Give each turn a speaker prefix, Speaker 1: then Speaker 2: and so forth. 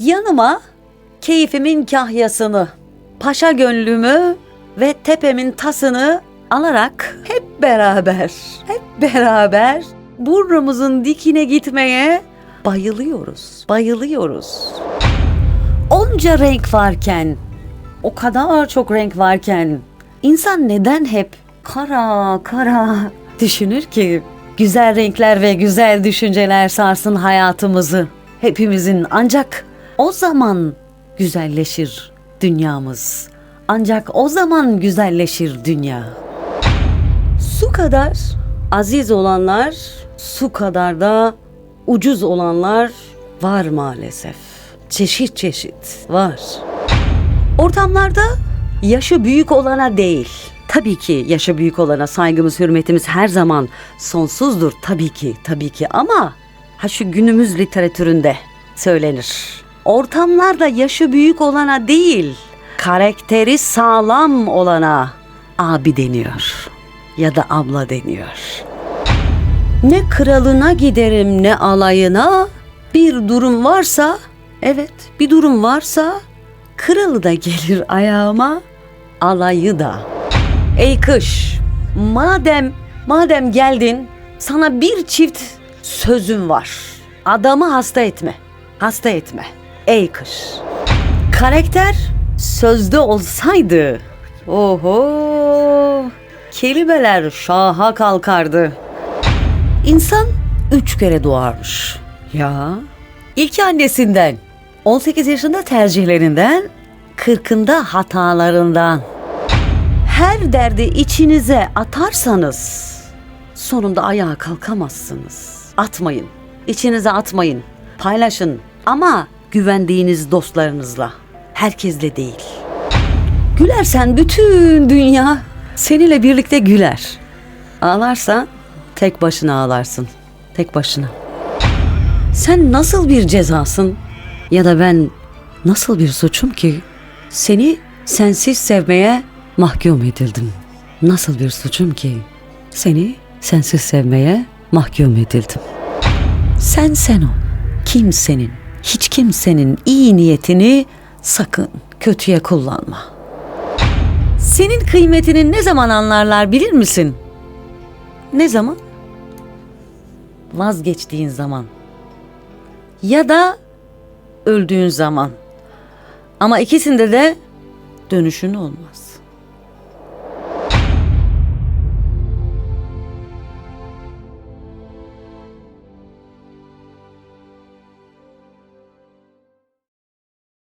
Speaker 1: Yanıma keyfimin kahyasını, paşa gönlümü ve tepemin tasını alarak hep beraber, hep beraber burnumuzun dikine gitmeye bayılıyoruz, bayılıyoruz. Onca renk varken, o kadar çok renk varken insan neden hep kara kara düşünür ki? Güzel renkler ve güzel düşünceler sarsın hayatımızı. Hepimizin ancak o zaman güzelleşir dünyamız. Ancak o zaman güzelleşir dünya. Su kadar aziz olanlar, su kadar da ucuz olanlar var maalesef. Çeşit çeşit var. Ortamlarda yaşı büyük olana değil. Tabii ki yaşı büyük olana saygımız, hürmetimiz her zaman sonsuzdur tabii ki, tabii ki ama ha şu günümüz literatüründe söylenir. Ortamlarda yaşı büyük olana değil, karakteri sağlam olana abi deniyor ya da abla deniyor. Ne kralına giderim ne alayına. Bir durum varsa, evet bir durum varsa kralı da gelir ayağıma, alayı da. Ey kış, madem madem geldin sana bir çift sözüm var. Adamı hasta etme, hasta etme. Ey kış. Karakter sözde olsaydı, oho, kelimeler şaha kalkardı. İnsan üç kere doğarmış. Ya. İlk annesinden, 18 yaşında tercihlerinden, 40'ında hatalarından. Her derdi içinize atarsanız sonunda ayağa kalkamazsınız. Atmayın. İçinize atmayın. Paylaşın ama güvendiğiniz dostlarınızla. Herkesle değil. Gülersen bütün dünya seninle birlikte güler. Ağlarsan tek başına ağlarsın. Tek başına. Sen nasıl bir cezasın ya da ben nasıl bir suçum ki seni sensiz sevmeye mahkum edildim. Nasıl bir suçum ki seni sensiz sevmeye mahkum edildim. Sen sen ol. Kimsenin, hiç kimsenin iyi niyetini sakın kötüye kullanma. Senin kıymetini ne zaman anlarlar bilir misin? Ne zaman? Vazgeçtiğin zaman. Ya da öldüğün zaman. Ama ikisinde de dönüşün olmaz.